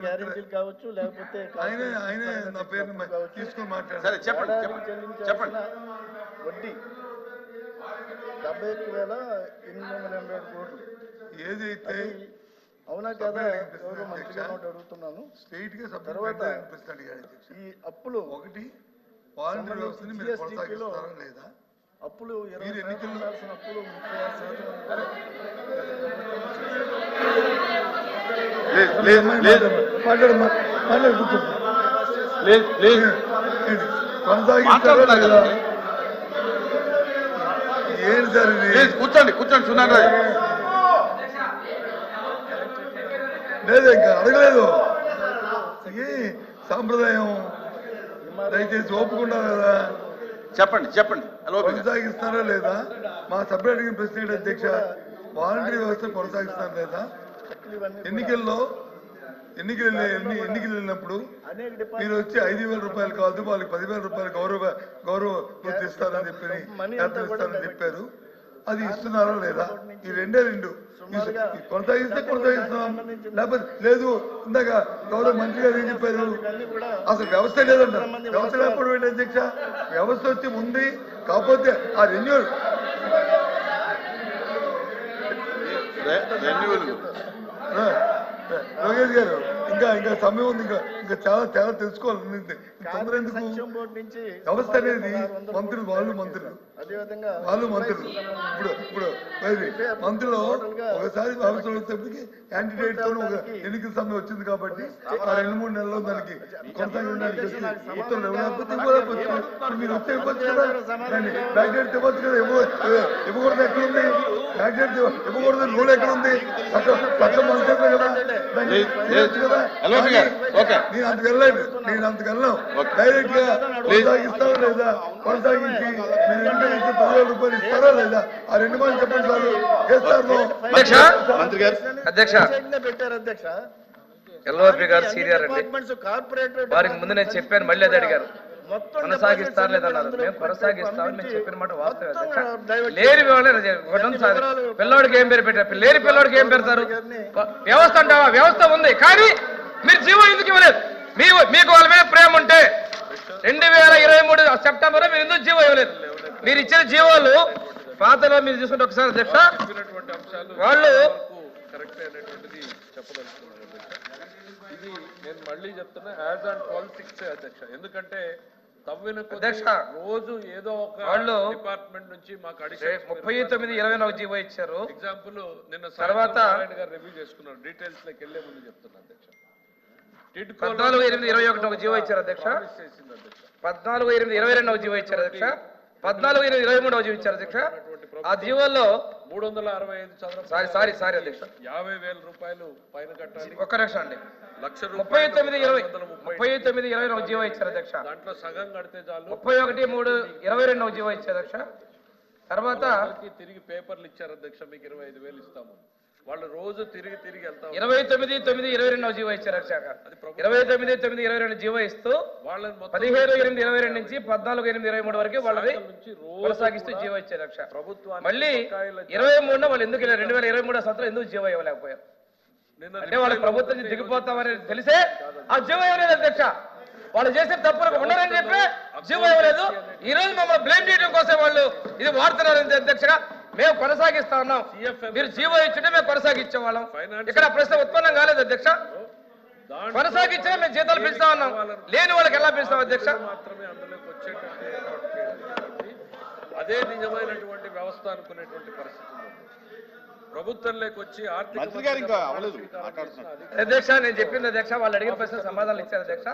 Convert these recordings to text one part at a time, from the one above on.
గ్యారెంటీలు కావచ్చు లేకపోతే ఆయనే ఆయనే నా కావచ్చు. తీసుకొని మాట్లాడారు సరే చెప్పండి చెప్పండి వడ్డీ డెబ్బై ఒక్క వేల ఎనిమిది వందల ఎనభై ఏడు కోట్లు. ఏదైతే అవునా కదా? ఎవరో మంత్రి అధ్యక్ష. గారు ఒకటి అడుగుతున్నాను. స్ట్రైట్గా తర్వాత. ఈ అప్పులు ఒకటి వాలంటీర్ వ్యవస్థని మీరు కొనసాగిస్తారా లేదా? అప్పులు ఇరవై ఉండాల్సిన అప్పులు ముప్పై ఆరు శాతం ప్లీజ్ ప్లీజ్ మాట్లాడు మాట్లాడు కొనసాగిస్తారా లేదా సార్ కూర్చోండి కూర్చోండి సునాన్ రాజు లేదు ఇంకా అడగలేదు. సాంప్రదాయం దయచేసి ఒప్పుకున్నారు కదా చెప్పండి చెప్పండి. హలో కొనసాగిస్తారా లేదా? మా సభ్యుడు అడిగిన ప్రశ్న ఏంటి అధ్యక్ష వాలంటరీ వ్యవస్థ కొనసాగిస్తారా లేదా? ఎన్నికల్లో ఎన్నికలు వెళ్ళే- ఎన్ని ఎన్నికలు వెళ్ళినప్పుడు మీరు వచ్చి ఐదు వేల రూపాయలు కాదు వాళ్ళకి పదివేల రూపాయలు గౌరవ గౌరవ వృత్తి ఇస్తారని చెప్పి ఇస్తారని చెప్పారు. అది ఇస్తున్నారా లేదా? ఈ రెండే రెండు. కొనసాగిస్తే కొనసాగిస్తున్నాం లేకపోతే లేదు ఇందాక గౌరవ మంత్రి గారు ఏం చెప్పారు? అసలు వ్యవస్థ లేదంట వ్యవస్థ లేకపోవడం ఏంటి అధ్యక్ష? వ్యవస్థ వచ్చి ఉంది కాకపోతే ఆ రెన్యూల్ రెన్యువల్ లోకేష్ గారు ఇంకా ఇంకా సమయం ఉంది ఇంకా ఇంకా చాలా చాలా తెలుసుకోవాలి వ్యవస్థ అనేది మంత్రులు వాళ్ళు మంత్రులు. వాళ్ళు మంత్రులు. ఇప్పుడు ఇప్పుడు మంత్రులు ఒకసారి క్యాండిడేట్తో ఒక ఎన్నికల సమయం వచ్చింది కాబట్టి ఆ రెండు మూడు నెలల్లో దానికి ఇప్పుడు మీరు? వచ్చే ఇవ్వచ్చు కదా ఇవ్వచ్చు కదా ఇవ్వ ఇవ్వకూడదు ఎక్కడ ఉంది? ఇవ్వకూడదు రూల్ ఎక్కడ ఉంది? పక్క పక్క మంత్రులు కదా? నేను అంతకు నేను అంతకు వెళ్ళాం డైరెక్ట్గా కొనసాగిస్తారా లేదా? కొనసాగించి. మీరు ఇంటి నుంచి పదివేల రూపాయలు ఇస్తారా లేదా? ఆ రెండు మంది చెప్పండి సార్. చేస్తారు అధ్యక్ష. మంత్రి గారు. అధ్యక్ష. ప్రత్యేకంగా పెట్టారు అధ్యక్ష ఎల్ఓపి గారు సీనియర్ అండి. వారికి ముందు నేను చెప్పాను మళ్ళీ అది అడిగారు. మొత్తం కొనసాగిస్తారు లేదన్నారు మేము కొనసాగిస్తామని మేము చెప్పిన మాట వాస్తవం లేని పిల్లోడికి ఏం పేరు పెట్టారు? లేని పిల్లోడికి ఏం పెడతారు వ్యవస్థ అంటావా? వ్యవస్థ ఉంది. కానీ మీరు జీవో ఎందుకు ఇవ్వలేదు? మీ మీకు వాళ్ళ మీద ప్రేమ ఉంటే రెండు వేల ఇరవై మూడు సెప్టెంబర్ మీరు ఎందుకు జీవో ఇవ్వలేదు? మీరు ఇచ్చిన జీవోలు పాతలో మీరు చూసుకుంటే ఒకసారి అధ్యక్ష వాళ్ళు కరెక్ట్ అయినటువంటిది చెప్పదలుచుకున్నాను అధ్యక్ష ఇది నేను మళ్ళీ చెప్తున్నా యాజ్ ఆన్ ట్వెల్వ్ సిక్స్ అధ్యక్ష ఎందుకంటే తవ్విన రోజు ఏదో ఒక వాళ్ళు డిపార్ట్మెంట్ నుంచి మాకు ముప్పై తొమ్మిది ఇరవై నాలుగు జీవో ఇచ్చారు. ఎగ్జాంపుల్ నిన్న తర్వాత- రివ్యూ చేసుకున్నారు. డీటెయిల్స్లోకి వెళ్ళే ముందు చెప్తున్నా అధ్యక్ష. పద్నాలుగు ఎనిమిది ఇరవై ఒకటి ఒక జీవో ఇచ్చారు అధ్యక్ష. పద్నాలుగు ఎనిమిది ఇరవై రెండు ఒక జీవో ఇచ్చారు అధ్యక్ష. పద్నాలుగు ఎనిమిది ఇరవై మూడు జీవో ఇచ్చారు అధ్యక్ష. ఆ జీవోల్లో మూడు వందల అరవై ఐదు చదరపు సారీ సారీ సారీ అధ్యక్ష. యాభై వేల రూపాయలు పైన కట్టాలి. ఒక్క నిమిషం అండి. లక్ష ముప్పై తొమ్మిది ఇరవై ముప్పై తొమ్మిది ఇరవై ఒక జీవో ఇచ్చారు అధ్యక్ష. దాంట్లో సగం కడితే చాలు. ముప్పై ఒకటి మూడు ఇరవై రెండు జీవో ఇచ్చారు అధ్యక్ష. తర్వాత తిరిగి పేపర్లు ఇచ్చారు అధ్యక్ష మీకు ఇరవై ఐదు వేలు ఇస్తాము. వాళ్ళు రోజు తిరిగి తిరిగి వెళ్తా. ఇరవై తొమ్మిది తొమ్మిది ఇరవై రెండు జీవో ఇచ్చారు అధ్యక్ష ఇరవై తొమ్మిది తొమ్మిది ఇరవై రెండు జీవో ఇస్తూ వాళ్ళని పదిహేను ఎనిమిది ఇరవై రెండు నుంచి పద్నాలుగు ఎనిమిది ఇరవై మూడు వరకు రోజు కొనసాగిస్తూ జీవో ఇచ్చారు అధ్యక్ష ప్రభుత్వానికి మళ్ళీ ఇరవై మూడున వాళ్ళు ఎందుకు రెండు వేల ఇరవై మూడో సంవత్సరం ఎందుకు జీవో ఇవ్వలేకపోయారు? అంటే వాళ్ళకి ప్రభుత్వం నుంచి దిగిపోతామని తెలిసే ఆ జీవో ఇవ్వలేదు అధ్యక్ష. వాళ్ళు చేసే తప్పులకు ఉండరని చెప్పి జీవో ఇవ్వలేదు. ఈ రోజు మమ్మల్ని బ్లేమ్ చేయడం కోసం వాళ్ళు ఇది వాడుతున్నారు అధ్యక్షగా. మేము కొనసాగిస్తా ఉన్నాం. మీరు జీవో ఇచ్చుంటే మేము కొనసాగించే వాళ్ళం ఇక్కడ ప్రశ్న ఉత్పన్నం కాలేదు అధ్యక్ష. కొనసాగించినా మేము జీతాలు పెంచుతా ఉన్నాం. లేని వాళ్ళకి ఎలా పెంచుతాం అధ్యక్ష? అదే నిజమైనటువంటి వ్యవస్థ అనుకునేటువంటి పరిస్థితి ఉంది. ప్రభుత్వంలోకి వచ్చి ఆర్థిక అధ్యక్ష నేను చెప్పింది అధ్యక్ష వాళ్ళు అడిగిన ప్రశ్న సమాధానం ఇచ్చారు అధ్యక్ష.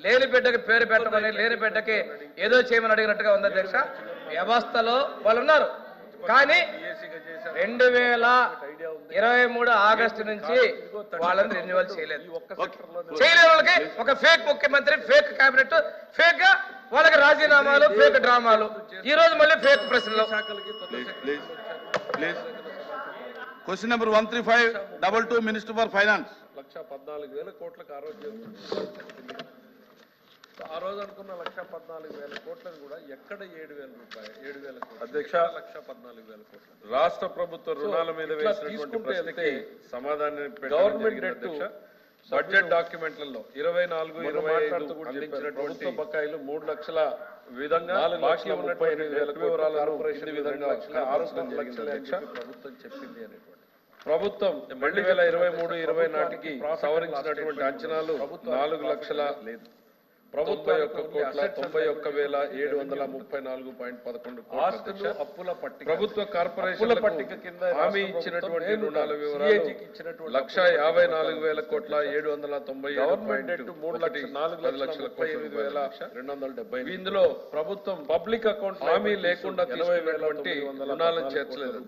లేని బిడ్డకి పేరు పెట్టమని లేని బిడ్డకి ఏదో చేయమని అడిగినట్టుగా ఉంది అధ్యక్ష. వ్యవస్థలో వాళ్ళు ఉన్నారు. కానీ రెండు వేల ఇరవై మూడు ఆగస్టు నుంచి వాళ్ళని రెన్యువల్ చేయలేదు. చేయలేని వాళ్ళకి ఒక ఫేక్ ముఖ్యమంత్రి ఫేక్ కేబినెట్ ఫేక్గా వాళ్ళకి రాజీనామాలు ఫేక్ డ్రామాలు. ఈ రోజు మళ్ళీ ఫేక్ ప్రశ్నలు. Question number one three five double two minister for finance lakh పద్నాలుగు వేల కోట్లకు ఆరోగ్యం. ఆ రోజు అనుకున్న లక్ష పద్నాలుగు వేల కోట్లను కూడా ఎక్కడ ఏడు వేల రూపాయలు ఏడు వేల కోట్లు అధ్యక్ష. లక్ష పద్నాలుగు వేల కోట్లు రాష్ట్ర ప్రభుత్వ రుణాల మీద వేసినటువంటి సమాధానం గవర్నమెంట్ అధ్యక్ష. బడ్జెట్ డాక్యుమెంట్లలో ఇరవై నాలుగు ఇరవై. అందించినటువంటి ప్రభుత్వ బకాయిలు మూడు లక్షల విధంగా బాకీ ఉన్నటువంటి వివరాలను కార్పొరేషన్ విధంగా ప్రభుత్వం చెప్పింది అనేటువంటి ప్రభుత్వం రెండు వేల ఇరవై మూడు ఇరవై నాటికి సవరించినటువంటి అంచనాలు నాలుగు లక్షల లేదు ప్రభుత్వం యొక్క కోట్ల తొంభై ఒక్క వేల ఏడు వందల ముప్పై నాలుగు పాయింట్ పదకొండు ఆస్తులు అప్పుల పట్టిక ప్రభుత్వ కార్పొరేషన్ అప్పుల పట్టిక కింద హామీ ఇచ్చినటువంటి రుణాల వివరాలు లక్ష యాభై నాలుగు వేల కోట్ల ఏడు వందల తొంభై గవర్నమెంట్ మూడు లక్షల నాలుగు లక్షల ఎనిమిది రూపాయల వేల రెండు వందల డెబ్బై ఇందులో ప్రభుత్వం పబ్లిక్ అకౌంట్ హామీ లేకుండా తీసుకున్నటువంటి రుణాలను చేర్చలేదు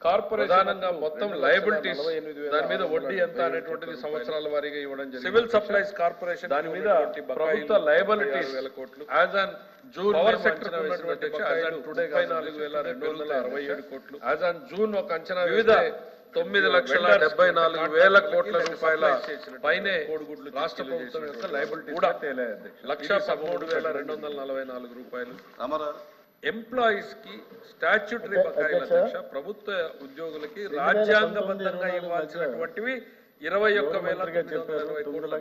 కోట్ల రూపాయలు రూపాయలు కార్పొరేషన్ ప్రధానంగా అప్పు మొత్తం లయబిలిటీస్ వేల దాని మీద వడ్డీ ఎంత అనేటువంటిది కోట్ల సంవత్సరాల వారీగా ఇవ్వడం జరిగింది. సివిల్ సప్లైస్ కార్పొరేషన్ దాని మీద ప్రభుత్వ liabilities as on June power sector ఉన్నటువంటి యాజ్ ఆన్ టుడే ముప్పై నాలుగు వేల రెండు వందల అరవై ఏడు కోట్లు. యాజ్ ఆన్ జూన్ ఒక అంచనా వివిధ తొమ్మిది లక్షల డెబ్బై నాలుగు వేల కోట్ల రూపాయల పైనే రాష్ట్ర ప్రభుత్వం యొక్క లయబిలిటీ కూడా లక్ష పదమూడు వేల రెండు వందల నలభై నాలుగు రూపాయలు. ఎంప్లాయీస్కి స్టాచ్యూటరీ బకాయిల అధ్యక్ష ప్రభుత్వ ఉద్యోగులకి రాజ్యాంగబద్ధంగా ఇవ్వాల్సినటువంటివి ఇరవై ఒక్క వేల ఇరవై కోట్ల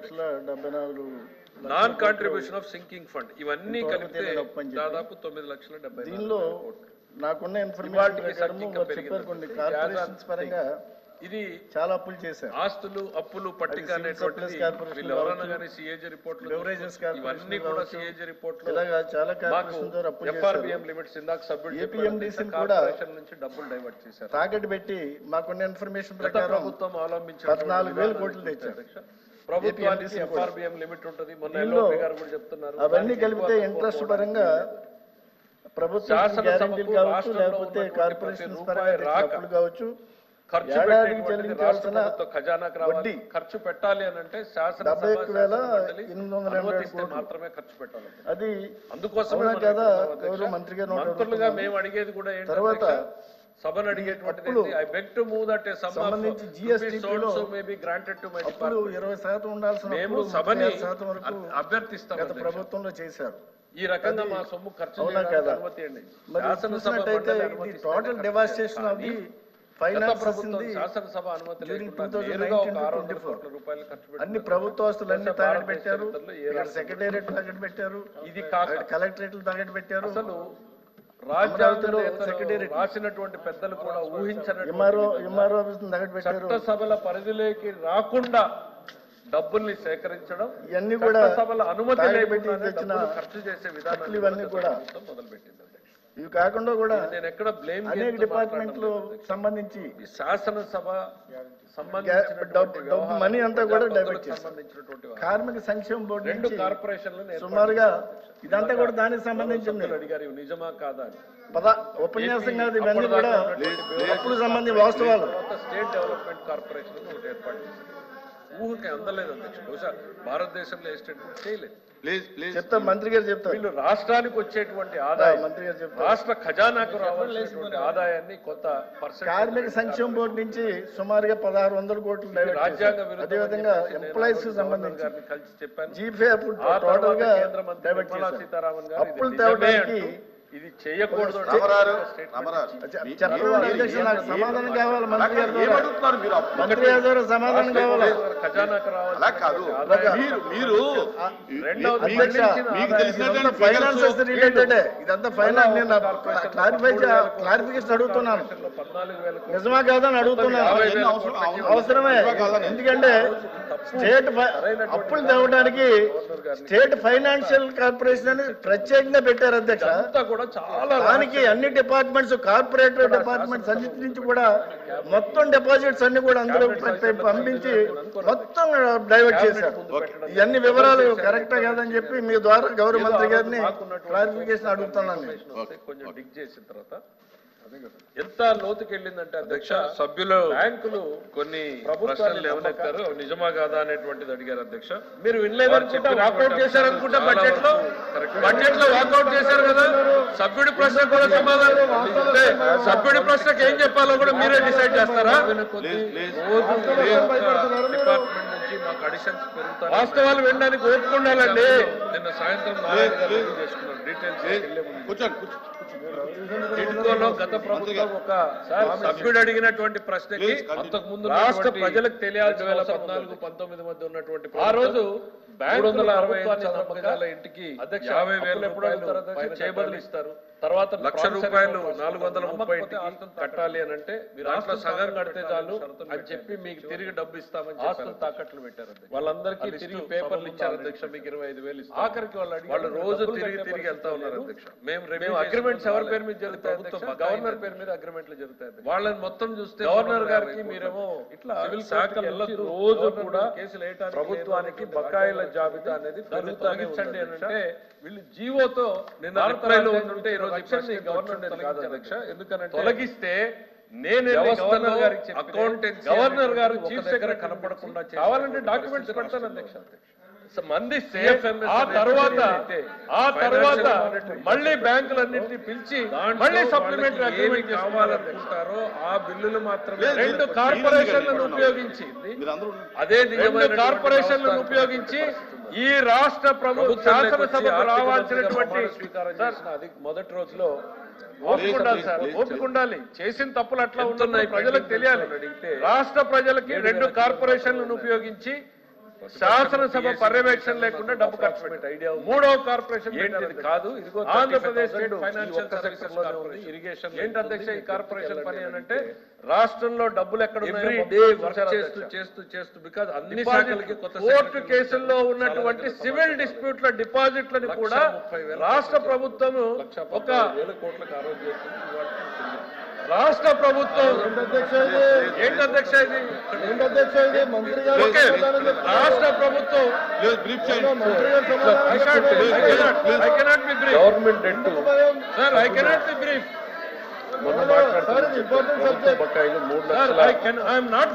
నాలుగు non contribution of sinking fund ఇవన్నీ కలిపితే. దాదాపు తొమ్మిది లక్షల డెబ్బై దీనిలో నాకున్న ఇన్ఫర్మేషన్ కొన్ని కార్పొరేషన్స్ పరంగా ఇది చాలా అప్పులు చేశారు ఆస్తులు అప్పులు పట్టిక అనేటువంటిది కార్పొరేషన్ వీళ్ళు ఎవరన్నా కావచ్చు, కానీ సిఏజీ రిపోర్ట్లు బెవరేజెస్ కార్పొరేషన్ ఇవన్నీ కూడా. సిఏజీ రిపోర్ట్లు ఇలాగా చాలా మాకు కార్పొరేషన్ ద్వారా అప్పులు ఎఫ్ఆర్బిఎం చేశారు లిమిట్స్ ఇందాక సబ్మిట్ APMDC ని కూడా నుంచి డబ్బులు డైవర్ట్ చేశారు తాకట్టు పెట్టి మాకున్న ఇన్ఫర్మేషన్ ప్రకారం ప్రభుత్వం పద్నాలుగు వేల కోట్లు తెచ్చారు ప్రభుత్వానికి. ఎఫ్ఆర్బిఎం లిమిట్ ఉంటుంది మొన్న దీనిలో ఎల్ఓపి గారు కూడా చెప్తున్నారు అవన్నీ కలిపితే ఇంట్రెస్ట్ పరంగా ప్రభుత్వం గ్యారెంటీలు కావచ్చు లేకపోతే పరంగా అప్పులు కావచ్చు ఖర్చు చెల్లించాల్సిన ఖజానాకు రావాలి ఖర్చు పెట్టాలి అని అంటే శాసనసభ. మాత్రమే ఖర్చు పెట్టాలి అది అందుకోసమే కదా మంత్రి మంత్రులుగా. మేము అడిగేది కూడా తర్వాత సభను అడిగేటువంటిది I beg to move that సంబంధించి may be granted to my శాతం ఉండాల్సిన మేము సభని శాతం వరకు అభ్- అభ్యర్థిస్తాం గత. ప్రభుత్వంలో చేశారు ఈ రకంగా మా సొమ్ము ఖర్చు చేయడానికి? అనుమతి శాసనసభ టోటల్ డెవాస్టేషన్. ఆఫ్ ది ప్రభుత్వం ఉంది శాసనసభ అనుమతి during లేకుండా 2019 నేరుగా ఒక to ఆరు వందల 24. కోట్ల రూపాయలు ఖర్చు అన్ని. ప్రభుత్వ ఆస్తులు అన్ని భారతదేశ పెట్టారు సెక్రటేరియట్ తాకట్టు పెట్టారు ఇది కలెక్టరేట్లు తాకట్టు పెట్టారు అసలు అమరావతిలో రాజ్యాంగ secretariat. రాసినటువంటి పెద్దలు కూడా ఊహించినటువంటి చట్టసభల పరిధిలోకి రాకుండా డబ్బుల్ని సేకరించడం ఇవన్నీ కూడా చట్టసభల అనుమతి ఖర్చు చేసే విధానం అప్పులు ఇవన్నీ కూడా మొదలుపెట్టింది. ఇవి కాకుండా కూడా నేను ఎక్కడ బ్లేమ్ అనేక డిపార్ట్మెంట్లు సంబంధించి శాసనసభ money అంతా కూడా చేశారు. సంబంధించినటువంటి. కార్మిక సంక్షేమ బోర్డు రెండు కార్పొరేషన్లు సుమారుగా ఇదంతా కూడా దానికి సంబంధించింది. అడిగారు నిజమా కాదా అని. పద ఉపన్యాసం కాదు ఇవన్నీ కూడా అప్పుడు సంబంధించి వాస్తవాలు. స్టేట్ డెవలప్మెంట్ కార్పొరేషన్ ఒకటి ఏర్పాటు చేశారు. ఊహకి అందలేదు అధ్యక్ష బహుశా భారతదేశంలో ఏ స్టేట్ చేయలేదు. చెప్తా మంత్రి గారు చెప్తారు వీళ్ళు రాష్ట్రానికి వచ్చేటువంటి ఆదాయం మంత్రి గారు చెప్తారు రాష్ట్ర ఖజానాకు రావాల్సినటువంటి ఆదాయాన్ని కొంత పర్సెంట్ కార్మిక సంక్షేమ బోర్డు నుంచి సుమారుగా పదహారు వందల కోట్లు రాజ్యాంగ అదేవిధంగా ఎంప్లాయీస్ గవర్నర్ సంబంధించి గారిని కలిసి చెప్పాను. జీపే అప్పుడు టోటల్గా డైవర్ట్ చేశారు. సీతారామన్ అప్పులు తేవడానికి ఇది చేయకూడదు సమాధానం కావాలి మంత్రి గారి సమాధానం కావాలి? ఖజానాకు అలా కాదు. మీరు మీరు రిలేటెడ్ ఇదంతా ఫైనాన్స్ నేను క్లారిఫై క్లారిఫికేషన్ అడుగుతున్నాను. నిజమా కాదని అడుగుతున్నాను. అవసరమే. ఎందుకంటే స్టేట్ అప్పులు తేవడానికి స్టేట్ ఫైనాన్షియల్ కార్పొరేషన్ అని ప్రత్యేకంగా పెట్టారు అధ్యక్ష. కూడా చాలా దానికి అన్ని డిపార్ట్మెంట్స్ కార్పొరేటర్ డిపార్ట్మెంట్స్ అన్నిటి నుంచి కూడా మొత్తం డిపాజిట్స్ అన్ని కూడా అందులో పంపించి మొత్తం డైవర్ట్ చేశారు. ఇవన్నీ వివరాలు కరెక్టా కాదని చెప్పి మీ ద్వారా గౌరవ మంత్రి గారిని క్లారిఫికేషన్ అడుగుతున్నాను కొంచెం డిగ్ చేసిన తర్వాత ఎంత లోతుకి వెళ్ళిందంటే అధ్యక్ష సభ్యులు బ్యాంకులు కొన్ని ప్రశ్నలు లేవనెత్తారు అవి నిజమా కాదా అనేటువంటిది అడిగారు అధ్యక్ష. మీరు వినలేదనుకుంటా వాకౌట్ చేశారనుకుంటా బడ్జెట్లో బడ్జెట్లో వాకౌట్ చేశారు కదా సభ్యుడి ప్రశ్న కూడా సమాధానం సభ్యుడి ప్రశ్నకి ఏం చెప్పాలో కూడా మీరే డిసైడ్ చేస్తారా? డిపార్ట్మెంట్ నుంచి మాకు మాకు అడిషన్స్ పెరుగుతాయి వాస్తవాలు వినడానికి ఓపిక ఉండాలండి. నిన్న సాయంత్రం గత ప్రభుత్వం ఒక సభ్యుడు అడిగినటువంటి ప్రశ్నకి అంతకు ముందు రాష్ట్ర ప్రజలకు తెలియాల్సిన వేల పద్నాలుగు పంతొమ్మిది మధ్య ఉన్నటువంటి ఆ రోజు మూడు బ్యాంకులు వందల అరవై ఐదు ప్రభుత్వాన్ని చదరపగాల నమ్మక ఇంటికి అధ్యక్ష, యాభై వేల రూపాయలు చేయబదులు. ఇస్తారు తర్వాత లక్ష రూపాయలు నాలుగు వందల ముప్పై కట్టాలి అని అంటే దాంట్లో ఆస్తులు సగం కడితే చాలు అని చెప్పి మీకు తిరిగి డబ్బు ఇస్తామని ఆస్తులు తాకట్లు పెట్టారు. వాళ్ళందరికీ తిరిగి పేపర్లు ఇచ్చారు అధ్యక్ష మీకు ఇరవై ఐదు వేలు. ఆఖరికి వాళ్ళు వాళ్ళు రోజు తిరిగి తిరిగి వెళ్తా ఉన్నారు. అధ్యక్ష మేము అగ్రిమెంట్స్ ఎవరి పేరు మీద. జరుగుతాయి గవర్నర్. పేరు మీద అగ్రిమెంట్లు జరుగుతాయి. వాళ్ళని మొత్తం చూస్తే గవర్నర్ గారికి మీరేమో ఇట్లా సివిల్ శాఖల రోజు గవర్నర్ కూడా కేసులు ప్రభుత్వానికి బకాయిల జాబితా అనేది తొలగించండి. అంటే వీళ్ళు జీవోతో నిన్న భారత రిప్లైలో రాజ్యాంగం ఉంటే ఈ రోజు వచ్చేది కాదు అధ్యక్ష. ఎందుకనంటే తొలగిస్తే నేను గవర్నర్ గారికి accountancy గవర్నర్ గారు చీఫ్ సెక్రటరీ కనపడకుండా కావాలంటే డాక్యుమెంట్స్ పెడతాను. అధ్యక్ష CFMS ఆ తర్వాత ఆ తర్వాత మళ్ళీ బ్యాంకులన్నింటినీ పిలిచి మళ్ళీ సప్లిమెంటరీ అగ్రిమెంట్ కావాలనుకుంటారో ఆ బిల్లులు మాత్రమే రెండు కార్పొరేషన్లను ఉపయోగించి అదే రెండు కార్పొరేషన్లను ఉపయోగించి ఈ రాష్ట్ర ప్రభు ప్రభుత్వంలోకి వచ్చి శాసనసభకు రావాల్సినటువంటి అది మొదటి రోజులో ఓపిక ఉండాలి సార్ ప్లీజ్, ఓపిక ఉండాలి. చేసిన తప్పులు అట్లా ఉన్నాయి ప్రజలకు తెలియాలి. రాష్ట్ర ప్రజలకి రెండు కార్పొరేషన్లను ఉపయోగించి శాసనసభ పర్యవేక్షణ లేకుండా డబ్బు ఖర్చు ఉంది. మూడవ కార్పొరేషన్. కాదు ఆంధ్రప్రదేశ్ స్టేట్ 35,000 ఫైనాన్షియల్ ఇరిగేషన్ ఏంటి అధ్యక్ష ఈ కార్పొరేషన్ పని అంటే రాష్ట్రంలో డబ్బులు ఎక్కడ చేస్తూ. చేస్తూ చేస్తూ బికాజ్ అన్ని డిపాజిట్ శాఖలకి కొత్త కోర్టు కేసుల్లో ఉన్నటువంటి సివిల్ డిస్ప్యూట్ల డిపాజిట్లను కూడా రాష్ట్ర లక్ష ఒక కోట్లకు ఆ రోజు చేస్తుంది ఇవాళ తిరిగి. రాష్ట్ర ప్రభుత్వం. ఏంటి అధ్యక్ష ఇది? ఏంటి అధ్యక్ష ఇది? మంత్రి గారు. రాష్ట్ర ప్రభుత్వం. Brief. Government Sir, I cannot be brief. మొన్న. బకాయిలు మూడు లక్షల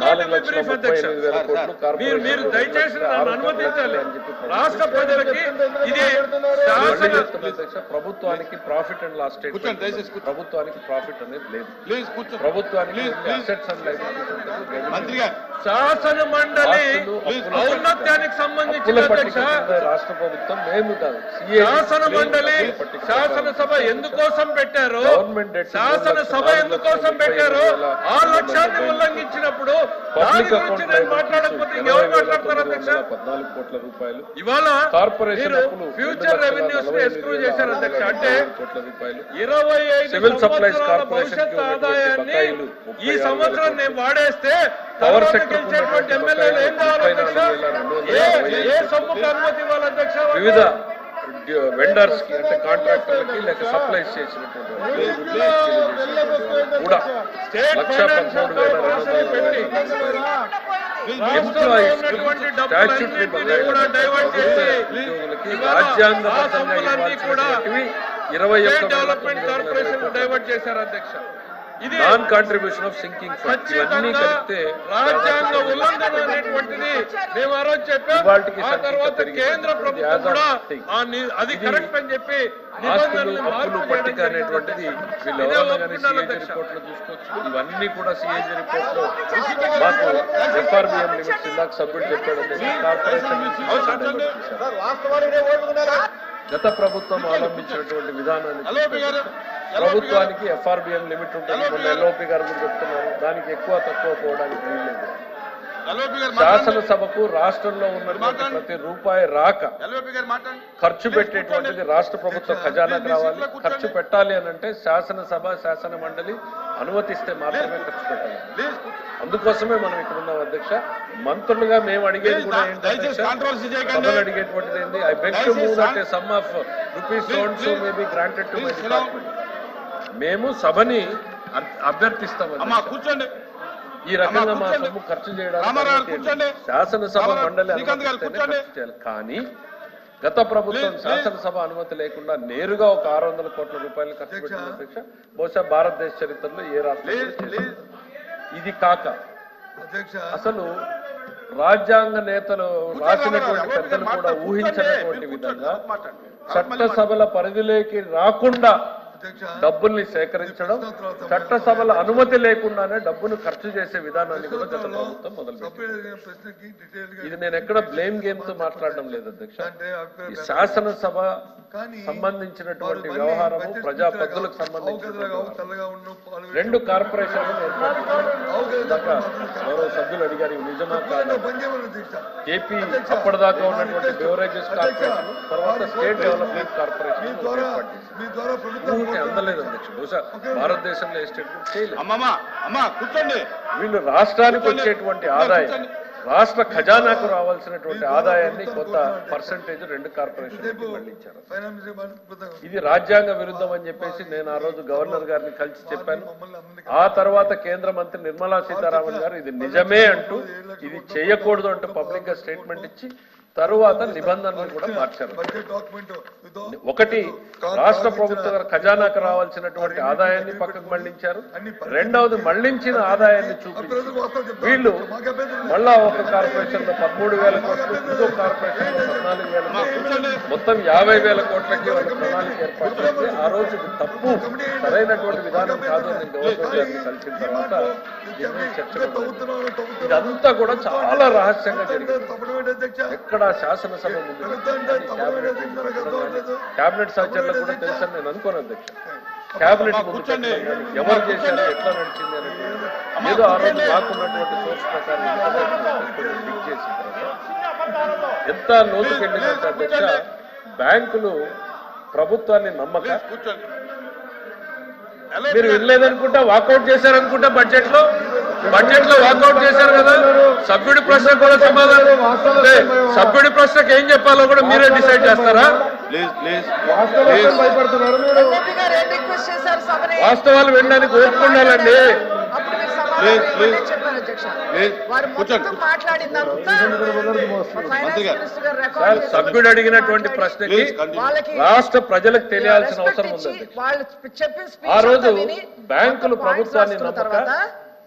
నాలుగు లక్షల ముప్పై. ఎనిమిది వేల కోట్లు మీరు మీరు దయచేసి నన్ను అనుమతించాలి. రాష్ట్ర ప్రజలకి ఇది శాసన ప్రభుత్వానికి ప్రాఫిట్ అండ్ లాస్ స్టేట్మెంట్ కూర్చోండి, దయచేసి కూర్చోండి. ప్రభుత్వానికి ప్రాఫిట్ అనేది లేదు. ప్లీజ్ కూర్చో ప్రభుత్వానికి శాసన మండలి ఔన్నత్యానికి సంబంధించిన అధ్యక్ష. రాష్ట్ర ప్రభుత్వం మేము కాదు శాసన మండలి శాసనసభ ఎందుకోసం పెట్టారు? గవర్నమెంట్ డెట్ శాసనసభ ఎందుకోసం పెట్టారు? ఆ లక్ష్యాన్ని ఉల్లంఘించినప్పుడు దాని గురించి నేను మాట్లాడకపోతే ఎవరు మాట్లాడతారు అధ్యక్ష? పద్నాలుగు కోట్ల రూపాయలు. ఇవాళ కార్పొరేషన్ ఫ్యూచర్ రెవెన్యూస్ని ఎక్స్క్లూడ్ చేశారు అధ్యక్ష. అంటే కోట్ల రూపాయలు. ఇరవై ఐదు సివిల్ సప్లైస్ సంవత్సరాల భవిష్యత్ ఆదాయాన్ని ఈ సంవత్సరం నేను వాడేస్తే తర్వాత సెక్టర్ గెలిచేటువంటి ఎమ్మెల్యేలు ఏం కావాలి అధ్యక్ష? ఏ సొమ్ముకు అనుమతి ఇవ్వాలి అధ్యక్ష? వివిధ వెండర్స్కి అంటే కాంట్రాక్టర్లకి లేక సప్లైస్ చేసినటువంటి కూడా లక్ష పదమూడు వేల రెండు వందల ఇవ్వాల్సినటువంటివి ఇరవై డెవలప్మెంట్ కార్పొరేషన్ డైవర్ట్ చేశారు అధ్యక్ష. Non contribution of sinking fund ఇవన్నీ ఖచ్చితంగా కలిపితే రాజ్యాంగ ఉల్లంఘన అనేటువంటిది మేము ఆ రోజు చెప్పాం. ఇవాళకి ఆ సంఖ్య తర్వాత పెరిగింది. కేంద్ర ప్రభుత్వం కూడా అది కరెక్ట్ అని చెప్పి అప్పులు పట్టిక అనేటువంటిది. వీళ్ళు ఎవరైనా. రిపోర్ట్లో చూసుకోవచ్చు. ఇవన్నీ కూడా సిఏజీ రిపోర్ట్లో మాకు ఎఫ్ఆర్బిఎం లిమిట్స్ ఇందాక సబ్మిట్ చెప్పాడు. కార్పొరేషన్ గత ప్రభుత్వం అవలంబించినటువంటి విధానాన్ని ప్రభుత్వానికి ఎఫ్ఆర్బిఎం లిమిట్ ఉంటుంది. మొన్న ఎల్ఓపి గారు కూడా చెప్తున్నారు. దానికి ఎక్కువ తక్కువ పోవడానికి వీల్లేదు శాసనసభకు రాష్ట్రంలో ఉన్నటువంటి ప్రతి రూపాయి రాక ఖర్చు పెట్టేటువంటిది రాష్ట్ర ప్రభుత్వ ఖజానాకు రావాలి. ఖర్చు పెట్టాలి అని అంటే శాసనసభ శాసన మండలి అనుమతిస్తే మాత్రమే ఖర్చు పెట్టాలి అందుకోసమే మనం ఇక్కడ ఉన్నాం అధ్యక్ష మంత్రులుగా మేము అడిగేది కూడా ఏంటి దయచేసి అధ్యక్ష? controversy చేయకండి. సభలు అడిగేటువంటిది ఏంటి I beg to move that a sum of rupees loans. May be granted to my. Department మేము సభని అభ్- అభ్యర్థిస్తాం. కూర్చోండి ఈ రకంగా మా. సొమ్ము ఖర్చు చేయడానికి. శాసనసభ మండలి కానీ గత ప్రభుత్వం. శాసనసభ అనుమతి లేకుండా నేరుగా ఒక ఆరు వందల కోట్ల రూపాయలు ఖర్చు పెట్టిన అధ్యక్ష బహుశా భారతదేశ చరిత్రలో ఏ రాష్ట్రం ఇది కాక అసలు రాజ్యాంగ నేతలు రాసినటువంటి పెద్దలు కూడా. ఊహించినటువంటి విధంగా. చట్టసభల పరిధిలోకి రాకుండా డబ్బుల్ని సేకరించడం చట్టసభల అనుమతి లేకుండానే డబ్బును ఖర్చు చేసే విధానాన్ని కూడా గత ప్రభుత్వం మొదలుపెట్టింది ఇది నేను ఎక్కడ బ్లేమ్ గేమ్తో మాట్లాడడం లేదు అధ్యక్ష. ఈ శాసనసభ సంబంధించినటువంటి వ్యవహారము ప్రజా కదరా, సంబంధించిన రెండు కార్పొరేషన్లు ఇందాక గౌరవ సభ్యులు అడిగారు నిజమా కాదా? ఏపీ అప్పటిదాకా ఉన్నటువంటి బెవరేజెస్ కార్పొరేషన్ తర్వాత స్టేట్ డెవలప్మెంట్ కార్పొరేషన్ అందలేదు అధ్యక్ష బహుశా భారతదేశంలో చేయలేదు. వీళ్ళు రాష్ట్రానికి వచ్చేటువంటి ఆదాయం. రాష్ట్ర ఖజానాకు రావాల్సినటువంటి ఆదాయాన్ని కొంత పర్సంటేజ్ రెండు కార్పొరేషన్ మళ్ళించారు. ఇది రాజ్యాంగ విరుద్ధం అని చెప్పేసి నేను ఆ రోజు గవర్నర్ గారిని కలిసి చెప్పాను. ఆ తర్వాత కేంద్ర మంత్రి నిర్మలా సీతారామన్ గారు ఇది నిజమే అంటూ ఇది చేయకూడదు అంటూ పబ్లిక్గా స్టేట్మెంట్ ఇచ్చి తరువాత నిబంధనలు కూడా మార్చారు. ఒకటి రాష్ట్ర ప్రభుత్వ ఖజానాకు రావాల్సినటువంటి ఆదాయాన్ని పక్కకు మళ్ళించారు. రెండవది మళ్ళించిన ఆదాయాన్ని చూపించి వీళ్ళు మళ్ళా ఒక కార్పొరేషన్లో పదమూడు వేల కోట్లు ఇంకో కార్పొరేషన్లో పద్నాలుగు వేల కోట్లు. మొత్తం యాభై వేల కోట్లకి వాళ్ళ ప్రణాళిక ఏర్పాటు చేస్తే ఆ రోజు తప్పు. సరైనటువంటి విధానం కాదు అని గవర్నమెంట్ గారిని కలిసిన తర్వాత చర్చ. ఇదంతా కూడా చాలా రహస్యంగా జరిగింది. ఎక్కడ శాసనసభ ముందు క్యాబినెట్ సహచరులకు కూడా తెలుసని నేను అనుకోను అధ్యక్ష. క్యాబినెట్ ఎవరు చేశారు? ఎట్లా నడిచింది అనేది ఏదో ఆ రోజు మాకున్నటువంటి సోర్స్ ప్రకారం లీక్ చేసిన తర్వాత ఎంత లోతుకెళ్ళిందంటే అధ్యక్ష బ్యాంకులు ప్రభుత్వాన్ని నమ్మక మీరు వినలేదనుకుంటా వాకౌట్ చేశారనుకుంటా బడ్జెట్లో బడ్జెట్లో వాకౌట్ చేశారు కదా? సభ్యుడి ప్రశ్న కూడా సమాధానం. అంటే సభ్యుడి ప్రశ్నకి ఏం చెప్పాలో కూడా మీరే డిసైడ్ చేస్తారా? వాస్తవాలు వినడానికి ఓపుకుండాలండి సభ్యుడు అడిగినటువంటి ప్రశ్నకి రాష్ట్ర ప్రజలకు తెలియాల్సిన అవసరం ఉంది ఆ రోజు బ్యాంకులు ప్రభుత్వాన్ని నమ్మక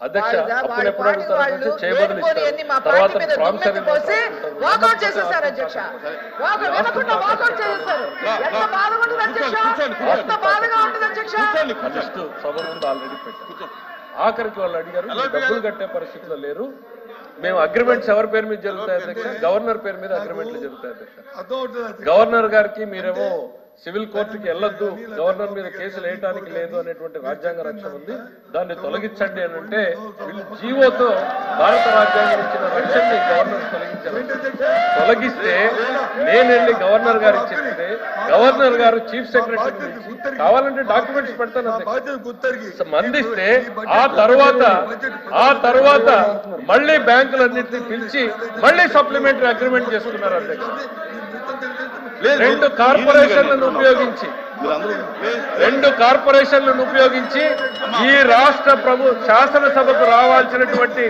అధ్యక్ష అప్పులు ఎప్పుడు అడుగుతారు తర్వాత ప్రామిసరీ వాకౌట్ చేసేసారు. అధ్యక్ష. వాకౌట్ వినకుండా వాకౌట్ చేసేసారు. ఎంత బాధగా ఉంటుంది అధ్యక్ష? ఎంత బాధగా ఉంటుంది అధ్యక్ష? లిస్ట్ సభ ముందు ఆల్రెడీ పెట్టారు. ఆఖరికి వాళ్ళు అడిగారు "మీరు డబ్బులు కట్టే పరిస్థితిలో లేరు. మేము అగ్రిమెంట్స్ ఎవరి పేరు మీద జరుగుతాయి అధ్యక్ష? గవర్నర్ పేరు మీద అగ్రిమెంట్లు జరుగుతాయి అధ్యక్ష. గవర్నర్ గారికి మీరేమో సివిల్ కోర్టుకి వెళ్ళొద్దు. గవర్నర్ మీద కేసులు వేయడానికి లేదు అనేటువంటి రాజ్యాంగ రక్షణ ఉంది. దాన్ని తొలగించండి అని అంటే జీవోతో భారత రాజ్యాంగం ఇచ్చిన రక్షణని గవర్నర్ తొలగించారు. తొలగిస్తే నేను వెళ్ళి గవర్నర్ గారికి చెప్తే గవర్నర్ గారు చీఫ్ సెక్రటరీ కావాలంటే డాక్యుమెంట్స్ పెడతాను మందిస్తే ఆ తరువాత ఆ తరువాత మళ్ళీ బ్యాంకులన్నింటినీ పిలిచి మళ్ళీ సప్లిమెంటరీ అగ్రిమెంట్ చేసుకున్నారు అధ్యక్ష. రెండు కార్పొరేషన్లను ఉపయోగించి. రెండు కార్పొరేషన్లను ఉపయోగించి ఈ రాష్ట్ర ప్రభు శాసనసభకు రావాల్సినటువంటి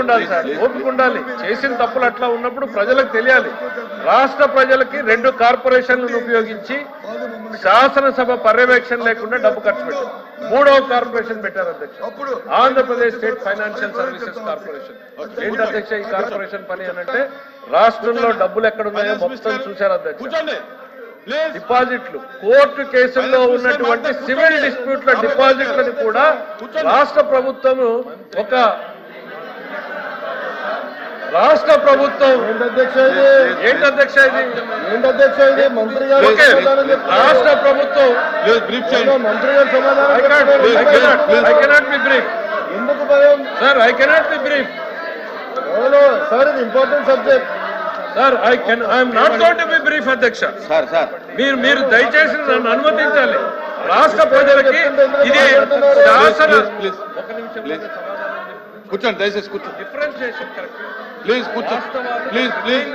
ఉండాలి సార్ ఓపిక ఉండాలి. చేసిన తప్పులు అట్లా ఉన్నప్పుడు ప్రజలకు తెలియాలి. రాష్ట్ర ప్రజలకి రెండు కార్పొరేషన్లను ఉపయోగించి శాసనసభ పర్యవేక్షణ లేకుండా డబ్బు ఖర్చు పెట్టారు మూడవ కార్పొరేషన్ పెట్టారు అధ్యక్ష. Andhra Pradesh state financial services corporation. ఏంటి అధ్యక్ష ఈ కార్పొరేషన్ పని అని అంటే రాష్ట్రంలో డబ్బులు ఎక్కడున్నాయో మొత్తం చూశారు అధ్యక్ష. డిపాజిట్లు. కోర్టు కేసుల్లో ఉన్నటువంటి సివిల్ డిస్ప్యూట్ల డిపాజిట్లను కూడా రాష్ట్ర ప్రభుత్వము ఒక రాష్ట్ర ప్రభుత్వం ఏంటి అధ్యక్ష ఇది? ఏంటి అధ్యక్ష ఇది? మంత్రి గారు రాష్ట్ర ప్రభుత్వం బ్రీఫ్ మంత్రి గారు సమాధానం I cannot be brief. ఎందుకు భయం? Sir, I cannot be brief. Sir ఇది important subject Sir, I can, I am not going to be brief, అధ్యక్ష. సార్ సార్ మీరు మీరు దయచేసి నన్ను అనుమతించాలి. రాష్ట్ర ప్రజలకి ఇది శాసన కూర్చోండి దయచేసి కూర్చోండి డిఫరెన్షియేషన్ కరెక్ట్ ప్లీజ్ కూర్చోండి ప్లీజ్ ప్లీజ్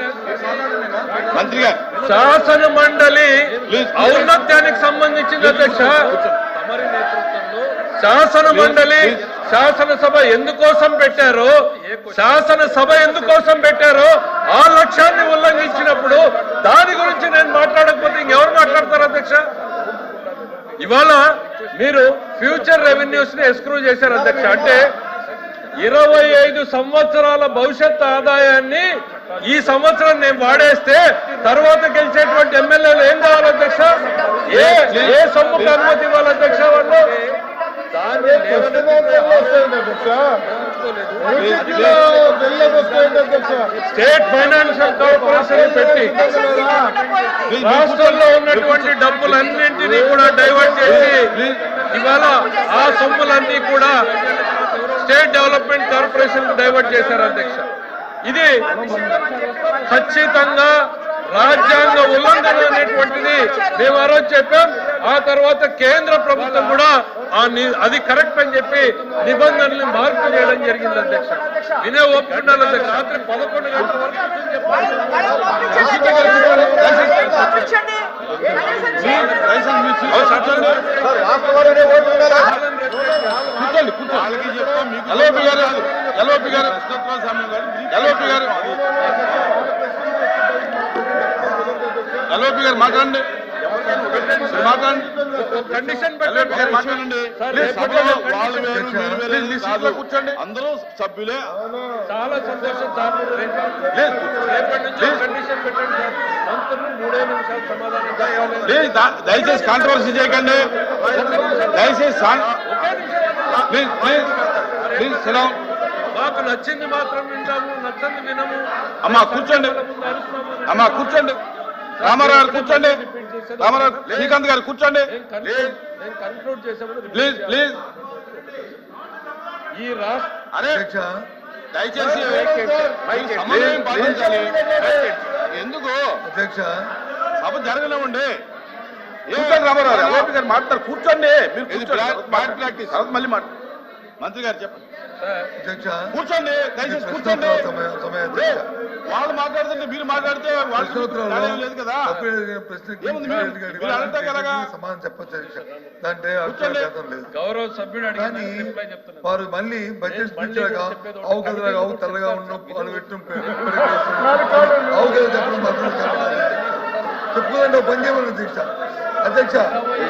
మంత్రి గారు. శాసన మండలి Please. ఔన్నత్యానికి సంబంధించింది అధ్యక్ష. తమరి నేతృత్వంలో శాసన మండలి శాసనసభ ఎందుకోసం పెట్టారో శాసనసభ ఎందుకోసం పెట్టారో ఆ లక్ష్యాన్ని ఉల్లంఘించినప్పుడు దాని గురించి నేను మాట్లాడకపోతే ఇంకెవరు మాట్లాడతారు అధ్యక్ష? ఇవాళ మీరు ఫ్యూచర్ రెవెన్యూస్ని ఎస్క్రూ చేశారు అధ్యక్ష. అంటే ఇరవై ఐదు సంవత్సరాల భవిష్యత్ ఆదాయాన్ని ఈ సంవత్సరం నేను వాడేస్తే తర్వాత గెలిచేటువంటి ఎమ్మెల్యేలు ఏం కావాలి అధ్యక్ష? ఏ ఏ సొమ్ముకు అనుమతి ఇవ్వాలి అధ్యక్ష వాళ్ళు? దాన్ని స్టేట్ ఫైనాన్షియల్ కార్పొరేషన్ పెట్టి రాష్ట్రంలో ఉన్నటువంటి డబ్బులన్నింటినీ కూడా డైవర్ట్ చేసి ఇవాళ ఆ సొమ్ములన్నీ కూడా స్టేట్ డెవలప్మెంట్ కార్పొరేషన్ డైవర్ట్ చేశారు అధ్యక్ష. ఇది ఖచ్చితంగా రాజ్యాంగ ఉల్లంఘన అనేటువంటిది మేము ఆ రోజు చెప్పాం. ఆ తర్వాత కేంద్ర ప్రభుత్వం కూడా ఆ అది కరెక్ట్ అని చెప్పి నిబంధనల్ని మార్పు చేయడం జరిగింది అధ్యక్ష. వినే ఓపిక ఉండాలి అధ్యక్ష. రాత్రి పదకొండు గంటల వరకు కూర్చోండి ఎల్ఓపి గారు ఎల్ఓపి గారు. ఎల్ఓపి గారు ఎల్ఓపి గారు మాట్లాడండి. కూర్చోండి. అందరూ సభ్యులే. చాలా సంతోషం సార్ ప్లీజ్. రేపటి నుంచి ఒక కండిషన్ పెట్టండి సార్. మంత్రులు మూడే నిమిషాలు సమాధానం దయచేసి కాంట్రవర్సీ చేయకండి. దయచేసి ప్లీజ్ ప్లీజ్ ప్లీజ్ మాకు నచ్చింది మాత్రం వింటాము నచ్చంది వినము. అమ్మా కూర్చోండి. అమ్మా కూర్చోండి. రామారావు గారు కూర్చోండి. రామారావు శ్రీకాంత్ గారు కూర్చోండి. నేను కన్క్లూడ్ ప్లీజ్. ప్లీజ్ ఈ రాష్ట్ర దయచేసి సమన్వయం పాటించాలి ఎందుకు? అధ్యక్ష. సభ జరగలేమండి కూర్చోండి రామారావు గారు ఓపి గారు మాట్లాడారు కూర్చోండి. మీరు మళ్ళీ మాట మంత్రి గారు చెప్పండి. కూర్చోండి. దయచేసి కూర్చోండి. వాళ్ళు మాట్లాడుతుంటే మీరు మాట్లాడితే లేదు కదా? సమాధానం చెప్పొచ్చు గౌరవ సభ్యుడు కానీ అడిగిన రిప్లై చెప్తున్నాను వారు మళ్ళీ బడ్జెట్ నేను మళ్ళీ స్పీచ్ లాగా చెప్పేది ఒకటి. ఆవు కదలాగా ఆవు కమిటీలో తెల్లగా ఉన్న. వాళ్ళు పెట్టిన చెప్పడం. మాత్రం చెప్పుకోదండి ఒక పని చేయమని అధ్యక్ష. అధ్యక్ష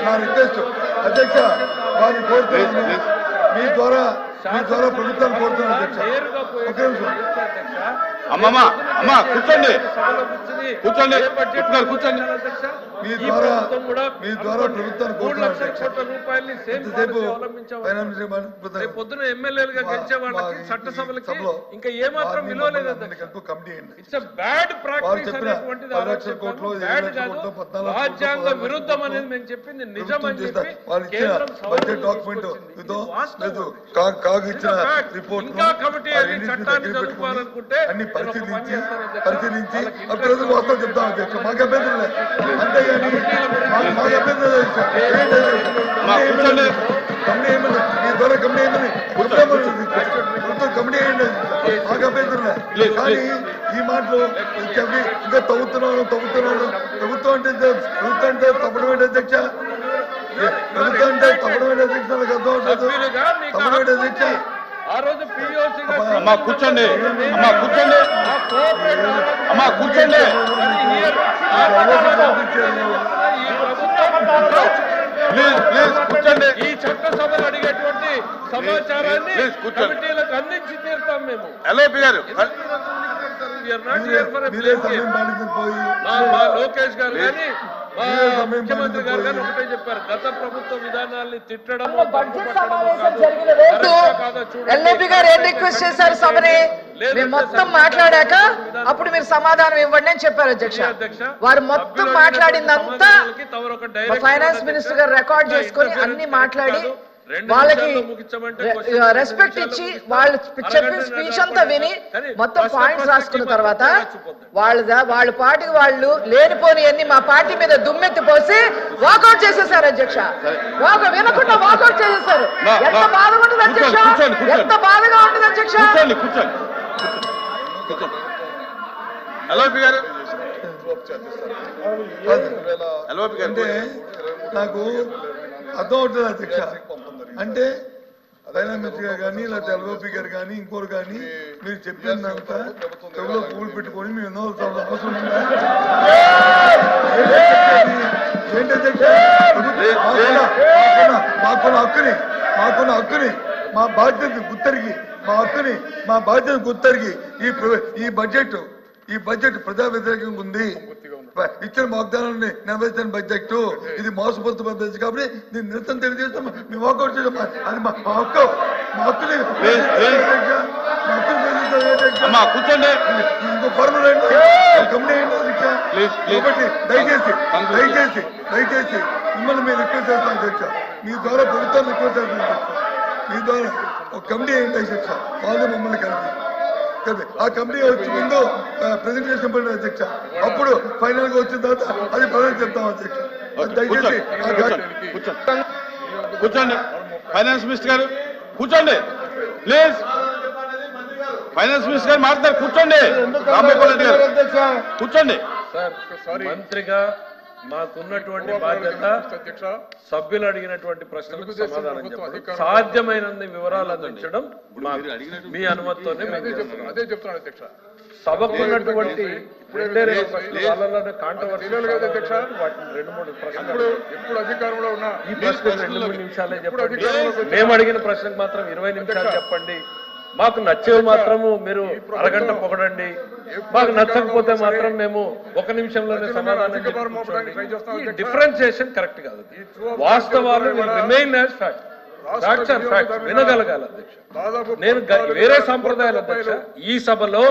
నా రిక్వెస్ట్. అధ్యక్ష వారిని కోరుతున్నాను మీ ద్వారా ద్వారా ప్రభుత్వాన్ని కోరుతున్నాను అమ్మమ్మ అమ్మ కూర్చోండి. కూర్చోండి. కూర్చోండి, కూర్చోండి. అధ్యక్ష? మీ ద్వారా మీ ద్వారా ప్రభుత్వాన్ని కోరుతున్నాను పొద్దున ఎమ్మెల్యేలుగా గెలిచే వాళ్ళకి చట్టసభలకి ఇంకా ఏ మాత్రం విలువ లేదు అధ్యక్ష. కమిటీ ఇట్స్ బ్యాడ్ ప్రాక్టీస్ అనేటువంటిది ఇరవై బ్యాడ్ కాదు. రాజ్యాంగ విరుద్ధం అనేది మేము చెప్పింది నిజం అని చెప్పి కేంద్రం బడ్జెట్ డాక్యుమెంట్. లేదు. ఇచ్చిన fact. రిపోర్ట్ అన్ని పరిశీలించి. పరిశీలించి ప్రజలు వాస్తవం చెప్తాం అధ్యక్ష. మాకు అభ్యంతరం లేదు. అంతేగాని మాకు- అభ్యంతరం. కమిటీ ఏమని మీ ద్వారా కమిటీ ఏమని ప్రభుత్వం ప్రభుత్వం కమిటీ అయ్యండి మాకు అభ్యంతరం లేదు. కానీ ఈ మాటలు ఇంకా తవ్వుతున్నాను తవ్వుతున్నాను. ప్రభుత్వం అంటే ప్రభుత్వం అంటే తప్పడం ఏంటి అధ్యక్ష? అధ్యక్ష ఆ రోజు POC గా అమ్మ కూర్చోండి. అమ్మ కూర్చోండి. అమ్మ కూర్చోండి. ప్లీజ్ ప్లీజ్ కూర్చోండి. ఈ చట్టసభలు అడిగేటువంటి సమాచారాన్ని. కమిటీలకు అందించి తీరుతాం మేము. ఎల్ఓపి గారు లోకేష్ గారు కానీ ముఖ్యమంత్రి గారు కానీ పాటించి ఒకటే చెప్పారు. గత ప్రభుత్వ విధానాల్ని తిట్టడం బడ్జెట్ సమావేశం జరిగిన రోజు ఎల్ఓపి గారు ఏం రిక్వెస్ట్ చేశారు సభని? మేము మొత్తం మాట్లాడాక అప్పుడు మీరు సమాధానం ఇవ్వండి అని చెప్పారు అధ్యక్ష. వారు మొత్తం మాట్లాడిందంతా ఫైనాన్స్ మినిస్టర్ గారు రికార్డ్ చేసుకొని అన్ని మాట్లాడి వాళ్ళకి రెస్పెక్ట్ ఇచ్చి వాళ్ళు చెప్పిన స్పీచ్ అంతా విని మొత్తం పాయింట్స్ రాసుకున్న తర్వాత వాళ్ళ వాళ్ళ పార్టీకి వాళ్ళు లేనిపోని అన్ని మా పార్టీ మీద దుమ్మెత్తి పోసి వాకౌట్ చేసేసారు అధ్యక్ష. వాక వినకుండా వాకౌట్ చేసేసారు. ఎంత. బాధగా ఉంటుంది అధ్యక్ష. ఎంత బాధగా ఉంటుంది అధ్యక్ష? నాకు అర్థం అవుతుంది అధ్యక్ష. అంటే గారు కానీ లేకపోతే ఎల్ఓపి గారు కానీ ఇంకోరు కానీ మీరు చెప్పిందంతా చెవులో పువ్వులు పెట్టుకొని మేము ఎన్నో అవసరం మాకున్న- హక్కుని మాకున్న హక్కుని మా బాధ్యత గుత్తరికి మా హక్కుని మా బాధ్యత గుర్తరిగి ఈ ఈ బడ్జెట్ ఈ బడ్జెట్ ప్రజా వ్యతిరేకంగా ఉంది. ఇచ్చిన వాగ్దానాన్ని నెరవేర్చిన బడ్జెట్ ఇది మోసపోతున్న బడ్జెట్ కాబట్టి నేను నిరసన తెలియజేస్తాం మేము వాకౌట్ చేసాం అది మా హక్కు మా హక్కుని. కాబట్టి దయచేసి. దయచేసి దయచేసి మిమ్మల్ని మీరు రిక్వెస్ట్ చేస్తాను అధ్యక్ష మీ ద్వారా ప్రభుత్వాన్ని రిక్వెస్ట్ అధ్యక్ష మీ ద్వారా ఒక కమిటీ ఏంటి అధ్యక్ష వాళ్ళు మమ్మల్ని కలిపి. ఆ కమిటీ వచ్చి ముందు ప్రెజెంటేషన్ పడిన అధ్యక్ష. అప్పుడు ఫైనల్గా వచ్చిన తర్వాత అది ప్రజలకు చెప్తాం అధ్యక్ష. దయచేసి కూర్చోండి. ఫైనాన్స్ మినిస్టర్ గారు కూర్చోండి. ప్లీజ్ ఫైనాన్స్ మినిస్టర్ గారు మాట్లాడారు. కూర్చోండి. రామ్మోహన్ రెడ్డి గారు. కూర్చోండి. సార్. మంత్రిగా మాకున్నటువంటి బాధ్యత సభ్యులు అడిగినటువంటి ప్రశ్నలకు సమాధానం చెప్పడం సాధ్యమైనన్ని వివరాలు అందించడం మా- అనుమతితోనే. అదే చెప్తున్నాను అధ్యక్ష. సభకు ఉన్నటువంటి రెండే మూడు ఇప్పుడు ప్రశ్నలు ఎప్పుడు అధికారంలో ఉన్నా ఈ ప్రశ్న రెండు మూడు నిమిషాలే చెప్పండి? మేము అడిగిన ప్రశ్నకు మాత్రం ఇరవై నిమిషాలు చెప్పండి. మాకు నచ్చేవి మాత్రము మీరు అరగంట పొగడండి. మాకు నచ్చకపోతే మాత్రం మేము ఒక నిమిషంలోనే సమాధానం. డిఫరెన్షియేషన్ కరెక్ట్ కాదు వాస్తవాలు remain as fact facts are facts వినగలగాలి అధ్యక్ష. నేను వేరే సంప్రదాయాలు అధ్యక్ష. ఈ సభలో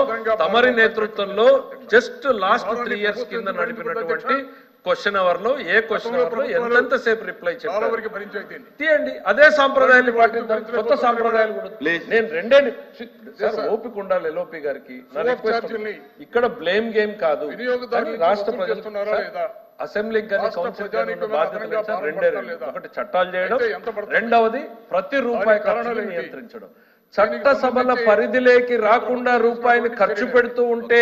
తమరి నేతృత్వంలో జస్ట్ లాస్ట్ త్రీ ఇయర్స్ కింద నడిపినటువంటి క్వశ్చన్ అవర్లో ఏ క్వశ్చన్ అవర్లో ఎంతెంత సేపు రిప్లై తీయండి అదే సాంప్రదాయాన్ని పాటిద్దాం కొత్త సాంప్రదాయాలు కూడా. నేను రెండే ఓపిక ఉండాలి ఎల్ఓపి గారికి ఇక్కడ బ్లేమ్ గేమ్ కాదు రాష్ట్ర ప్రజలు? అసెంబ్లీకి కానీ కౌన్సిల్ కానీ ఇచ్చారు. రెండే? ఒకటి చట్టాలు చేయడం? రెండవది ప్రతి రూపాయి ఖర్చును? నియంత్రించడం చట్టసభల పరిధిలోకి రాకుండా రూపాయిని ఖర్చు పెడుతూ ఉంటే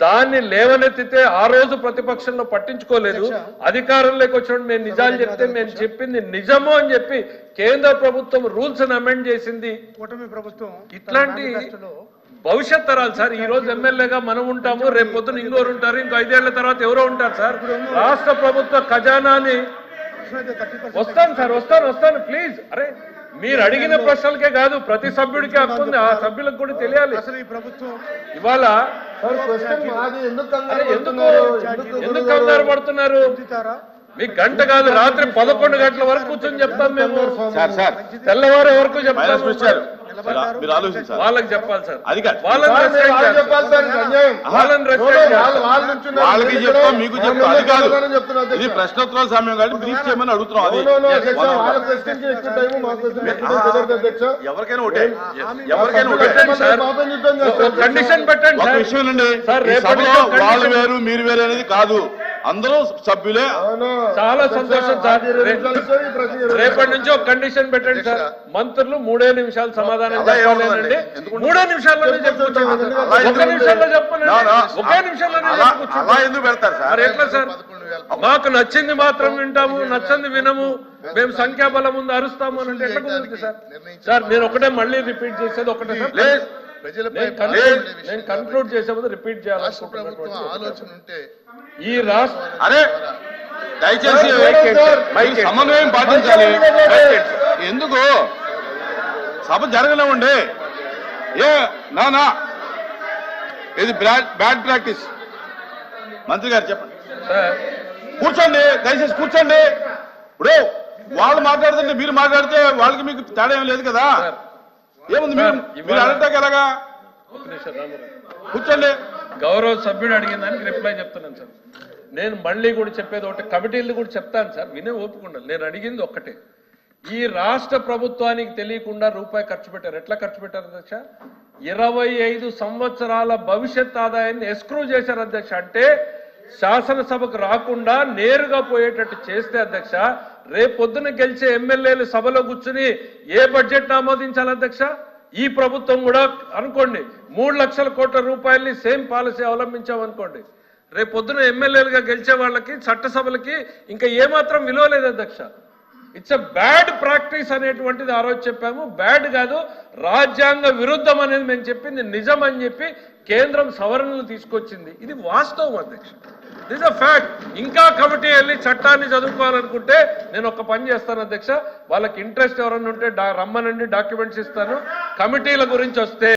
దాన్ని లేవనెత్తితే ఆ రోజు ప్రతిపక్షంలో పట్టించుకోలేదు. అధికారంలోకి వచ్చినప్పుడు మేము నిజాలు చెప్తే మేము చెప్పింది నిజము అని చెప్పి కేంద్ర ప్రభుత్వం రూల్స్ అమెండ్ చేసింది. కూటమి ప్రభుత్వం ఇట్లాంటి భవిష్యత్ తరాలు సార్ ఈ రోజు ఎమ్మెల్యేగా మనం ఉంటాము రేపు పొద్దున ఇంకోరు ఉంటారు ఇంకో ఐదేళ్ళ తర్వాత ఎవరో ఉంటారు సార్. రాష్ట్ర ప్రభుత్వ ఖజానాని వస్తాను సార్ వస్తాను వస్తాను ప్లీజ్. అరే మీరు అడిగిన ప్రశ్నలకే కాదు ప్రతి సభ్యుడికి హక్కు ఉంది ఆ సభ్యులకు కూడా తెలియాలి. అసలు ఈ ప్రభుత్వం ఇవాళ ఎందుకు ఎందుకు కంగారు పడుతున్నారు? మీకు గంట కాదు రాత్రి పదకొండు గంటల వరకు కూర్చొని చెప్తాం మేము. సార్ సార్ తెల్లవారే వరకు ఫైనాన్స్ వాళ్ళకి చెప్పాలి సార్. అది కాదు. వాళ్ళకి చెప్తాం మీకు చెప్తాం. అది కాదు. ఇది ప్రశ్నోత్తరాల సమయం కాబట్టి బ్రీఫ్ చేయమని అడుగుతున్నాం. అది ఎవరికైనా ఒకటే ఒకటే కండిషన్ పెట్టండి ఒక. విషయం అండి వాళ్ళు కండిషన్- వేరు మీరు వేరు అనేది కాదు. అందరూ సభ్యులే. చాలా సంతోషం సార్. రేపటి నుంచి ఒక కండిషన్ పెట్టండి సార్. మంత్రులు మూడే నిమిషాలు సమాధానం ఎందుకు మూడే నిమిషాల్లోనే చెప్పొచ్చు. అలా ఒక ఎందుకు నిమిషంలో నా, చెప్పండి నా, ఒకే నిమిషంలోనే అలా ఎందుకు పెడతారు సార్? ఎట్లా సార్? మాకు నచ్చింది మాత్రం వింటాము నచ్చింది వినము. మేము సంఖ్యాబలం ముందు అరుస్తాము అని అంటే ఎట్లా సార్? సార్ నేను ఒకటే మళ్ళీ రిపీట్ చేసేది ఒకటే సార్. నేను కన్క్లూడ్ చేసే ముందు రిపీట్ ఒకటే. ఈ రాష్ట్ర అరే దయచేసి సమన్వయం పాటించాలి ఎందుకు? సభ జరగలేమండి ఏ నా నా ఇది బ్యాడ్ ప్రాక్టీస్. మంత్రి గారు చెప్పండి. కూర్చోండి దయచేసి కూర్చోండి. ఇప్పుడు వాళ్ళు మాట్లాడుతుంటే మీరు మాట్లాడితే వాళ్ళకి మీకు తేడా ఏం లేదు కదా. ఏముంది మీరు? అడగటానికి ఎలాగా. కూర్చోండి. గౌరవ సభ్యుడు అడిగిన దానికి రిప్లై చెప్తున్నాను సార్. నేను మళ్ళీ కూడా చెప్పేది ఒకటి కమిటీలు కూడా చెప్తాను సార్. వినే ఓపుకుండా నేను అడిగింది ఒక్కటే. ఈ రాష్ట్ర ప్రభుత్వానికి తెలియకుండా రూపాయి ఖర్చు పెట్టారు. ఎట్లా ఖర్చు పెట్టారు అధ్యక్ష? ఇరవై ఐదు సంవత్సరాల భవిష్యత్ ఆదాయాన్ని ఎస్క్రూ చేశారు అధ్యక్ష. అంటే శాసనసభకు రాకుండా నేరుగా పోయేటట్టు చేస్తే అధ్యక్ష రేపొద్దున గెలిచే ఎమ్మెల్యేలు సభలో కూర్చుని ఏ బడ్జెట్ ఆమోదించాలి అధ్యక్ష? ఈ ప్రభుత్వం కూడా అనుకోండి మూడు లక్షల కోట్ల రూపాయలని సేమ్ పాలసీ అవలంబించామనుకోండి రేపు పొద్దున ఎమ్మెల్యేలుగా గెలిచే వాళ్ళకి చట్టసభలకి ఇంకా ఏమాత్రం విలువ లేదు అధ్యక్ష. ఇట్స్ అ బ్యాడ్ ప్రాక్టీస్ అనేటువంటిది ఆ రోజు చెప్పాము. బ్యాడ్ కాదు రాజ్యాంగ విరుద్ధం అనేది మేము చెప్పింది నిజం అని చెప్పి కేంద్రం సవరణలు తీసుకొచ్చింది. ఇది వాస్తవం అధ్యక్ష. దిస్ అ ఫ్యాక్ట్ ఇంకా కమిటీ వెళ్ళి చట్టాన్ని చదువుకోవాలనుకుంటే నేను ఒక పని చేస్తాను అధ్యక్ష. వాళ్ళకి ఇంట్రెస్ట్ ఎవరన్నా ఉంటే రమ్మనండి డాక్యుమెంట్స్ ఇస్తాను. కమిటీల గురించి వస్తే